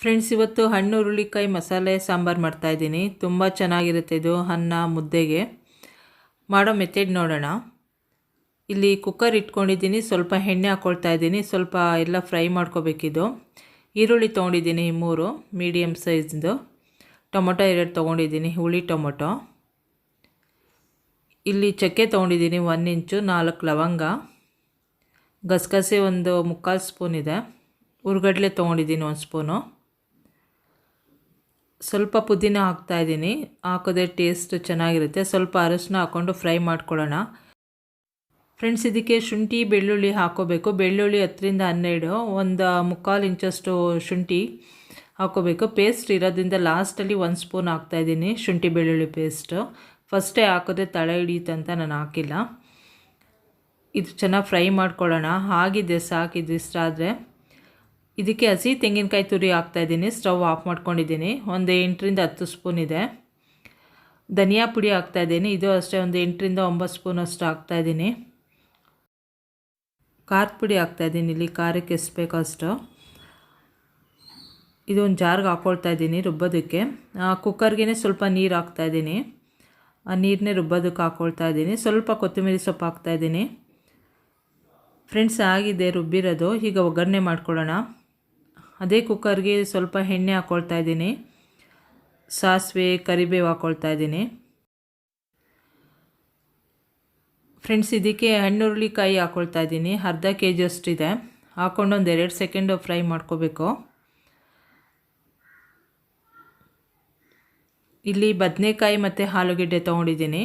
Friends ಇವತ್ತು ಹಣ್ಣು, ಹುರುಳಿಕಾಯಿ ಮಸಾಲೆ, ಸಾಂಬಾರು ಮಾಡ್ತಾಯಿದ್ದೀನಿ ತುಂಬ ಚೆನ್ನಾಗಿರುತ್ತೆ ಇದು, ಅನ್ನ, ಮುದ್ದೆಗೆ. ಮಾಡೋ ಮೆಥಡ್ ನೋಡೋಣ. ಇಲ್ಲಿ ಕುಕ್ಕರ್ ಇಟ್ಕೊಂಡಿದ್ದೀನಿ, ಸ್ವಲ್ಪ ಎಣ್ಣೆ ಹಾಕ್ಕೊಳ್ತಾ ಇದ್ದೀನಿ, ಸ್ವಲ್ಪ ಎಲ್ಲ ಫ್ರೈ ಮಾಡ್ಕೋಬೇಕಿದು. ಈರುಳ್ಳಿ ತೊಗೊಂಡಿದ್ದೀನಿ ಮೂರು ಮೀಡಿಯಮ್ ಸೈಜ್ದು ಟೊಮೊಟೊ ಎರಡು ತೊಗೊಂಡಿದ್ದೀನಿ, ಹುಳಿ ಟೊಮೊಟೊ. ಇಲ್ಲಿ ಚಕ್ಕೆ ತೊಗೊಂಡಿದ್ದೀನಿ ಒನ್ ಇಂಚು, ನಾಲ್ಕು ಲವಂಗ. ಗಸಗಸೆ ಒಂದು ಮುಕ್ಕಾಲು ಸ್ಪೂನ್ ಇದೆ. ಹುರ್ಗಡ್ಲೆ ತೊಗೊಂಡಿದ್ದೀನಿ ಒಂದು ಸ್ಪೂನು. ಸ್ವಲ್ಪ ಪುದೀನ ಹಾಕ್ತಾಯಿದ್ದೀನಿ ಹಾಕೋದೇ ಟೇಸ್ಟ್ ಚೆನ್ನಾಗಿರುತ್ತೆ. ಸ್ವಲ್ಪ ಅರಶಿನ ಹಾಕ್ಕೊಂಡು ಫ್ರೈ ಮಾಡ್ಕೊಳ್ಳೋಣ. ಫ್ರೆಂಡ್ಸ್ ಇದಕ್ಕೆ ಶುಂಠಿ, ಬೆಳ್ಳುಳ್ಳಿ ಹಾಕೋಬೇಕು. ಬೆಳ್ಳುಳ್ಳಿ ಹತ್ತರಿಂದ ಹನ್ನೆರಡು, ಒಂದು ಮುಕ್ಕಾಲು ಇಂಚಷ್ಟು ಶುಂಠಿ ಹಾಕೋಬೇಕು. ಪೇಸ್ಟ್ ಇರೋದ್ರಿಂದ ಲಾಸ್ಟಲ್ಲಿ ಒಂದು ಸ್ಪೂನ್ ಹಾಕ್ತಾಯಿದ್ದೀನಿ ಶುಂಠಿ, ಬೆಳ್ಳುಳ್ಳಿ ಪೇಸ್ಟು ಫಸ್ಟೇ ಹಾಕೋದೆ ತಳ ಹಿಡಿಯುತ್ತಂತ ನಾನು ಹಾಕಿಲ್ಲ. ಇದು ಚೆನ್ನಾಗಿ ಫ್ರೈ ಮಾಡ್ಕೊಳ್ಳೋಣ. ಆಗಿದೆ ಸಾಕಿದ್ದು ಇಷ್ಟ ಆದರೆ. ಇದಕ್ಕೆ ಹಸಿ ತೆಂಗಿನಕಾಯಿ ತುರಿ ಹಾಕ್ತಾಯಿದ್ದೀನಿ ಸ್ಟವ್ ಆಫ್ ಮಾಡ್ಕೊಂಡಿದ್ದೀನಿ. ಒಂದು ಎಂಟರಿಂದ ಹತ್ತು ಸ್ಪೂನ್ ಇದೆ. ಧನಿಯಾ ಪುಡಿ ಹಾಕ್ತಾಯಿದ್ದೀನಿ ಇದು ಅಷ್ಟೇ, ಒಂದು ಎಂಟರಿಂದ ಒಂಬತ್ತು ಸ್ಪೂನ್ ಅಷ್ಟು ಹಾಕ್ತಾಯಿದ್ದೀನಿ ಖಾರದ ಪುಡಿ ಹಾಕ್ತಾಯಿದ್ದೀನಿ ಇಲ್ಲಿ ಖಾರಕ್ಕೆ ಎಷ್ಟು ಬೇಕೋ ಅಷ್ಟು. ಇದೊಂದು ಜಾರ್ಗೆ ಹಾಕ್ಕೊಳ್ತಾ ಇದ್ದೀನಿ ರುಬ್ಬೋದಕ್ಕೆ. ಕುಕ್ಕರ್ಗೆ ಸ್ವಲ್ಪ ನೀರು ಹಾಕ್ತಾಯಿದ್ದೀನಿ ಆ, ನೀರನ್ನೇ ರುಬ್ಬೋದಕ್ಕೆ ಹಾಕ್ಕೊಳ್ತಾ ಇದ್ದೀನಿ. ಸ್ವಲ್ಪ ಕೊತ್ತಂಬರಿ ಸೊಪ್ಪು ಹಾಕ್ತಾಯಿದ್ದೀನಿ ಫ್ರೆಂಡ್ಸ್, ಆಗಿದೆ, ರುಬ್ಬಿರೋದು. ಈಗ ಒಗ್ಗರಣೆ ಮಾಡ್ಕೊಳ್ಳೋಣ. ಅದೇ ಕುಕ್ಕರ್ಗೆ ಸ್ವಲ್ಪ ಎಣ್ಣೆ ಹಾಕ್ಕೊಳ್ತಾ ಇದ್ದೀನಿ. ಸಾಸಿವೆ, ಕರಿಬೇವು ಹಾಕ್ಕೊಳ್ತಾ ಇದ್ದೀನಿ. ಫ್ರೆಂಡ್ಸ್, ಇದಕ್ಕೆ ಹಣ್ಣುರುಳಿಕಾಯಿ ಹಾಕ್ಕೊಳ್ತಾ ಇದ್ದೀನಿ. ಅರ್ಧ ಕೆ ಜಿ ಅಷ್ಟಿದೆ. ಹಾಕ್ಕೊಂಡು ಒಂದು ಎರಡು ಸೆಕೆಂಡು ಫ್ರೈ ಮಾಡ್ಕೋಬೇಕು. ಇಲ್ಲಿ ಬದನೆಕಾಯಿ ಮತ್ತು ಆಲೂಗೆಡ್ಡೆ ತೊಗೊಂಡಿದ್ದೀನಿ.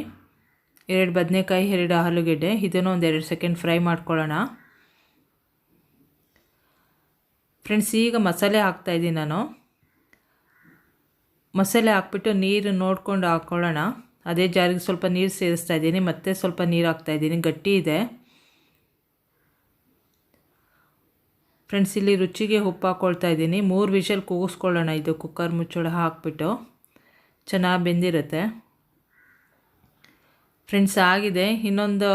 ಎರಡು ಬದನೆಕಾಯಿ, ಎರಡು ಆಲೂಗೆಡ್ಡೆ. ಇದನ್ನು ಒಂದು ಎರಡು ಸೆಕೆಂಡ್ ಫ್ರೈ ಮಾಡ್ಕೊಳ್ಳೋಣ. ಫ್ರೆಂಡ್ಸ್ ಈಗ ಮಸಾಲೆ ಹಾಕ್ತಾಯಿದ್ದೀನಿ ನಾನು. ಮಸಾಲೆ ಹಾಕ್ಬಿಟ್ಟು ನೀರು ನೋಡಿಕೊಂಡು ಹಾಕ್ಕೊಳ್ಳೋಣ ಅದೇ ಜಾರಿಗೆ ಸ್ವಲ್ಪ ನೀರು ಸೇರಿಸ್ತಾ ಇದ್ದೀನಿ. ಮತ್ತೆ ಸ್ವಲ್ಪ ನೀರು ಹಾಕ್ತಾಯಿದ್ದೀನಿ ಗಟ್ಟಿ ಇದೆ. ಫ್ರೆಂಡ್ಸ್ ಇಲ್ಲಿ ರುಚಿಗೆ ಉಪ್ಪು ಹಾಕ್ಕೊಳ್ತಾ ಇದ್ದೀನಿ. ಮೂರು ವಿಷಲ್ ಕೂಗಿಸ್ಕೊಳ್ಳೋಣ. ಇದು ಕುಕ್ಕರ್ ಮುಚ್ಚಳ ಹಾಕ್ಬಿಟ್ಟು. ಚೆನ್ನಾಗಿ ಬೆಂದಿರುತ್ತೆ. ಫ್ರೆಂಡ್ಸ್ ಆಗಿದೆ. ಇನ್ನೊಂದು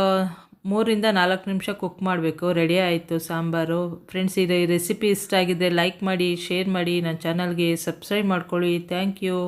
ಮೂರಿಂದ ನಾಲ್ಕು ನಿಮಿಷ ಕುಕ್ ಮಾಡಬೇಕು. ರೆಡಿ ಆಯಿತು ಸಾಂಬಾರು. ಫ್ರೆಂಡ್ಸ್ ಇದು ರೆಸಿಪಿ ಇಷ್ಟ ಆಗಿದೆ ಲೈಕ್ ಮಾಡಿ ಶೇರ್ ಮಾಡಿ. ನನ್ನ ಚಾನಲ್ಗೆ ಸಬ್ಸ್ಕ್ರೈಬ್ ಮಾಡ್ಕೊಳ್ಳಿ. Thank you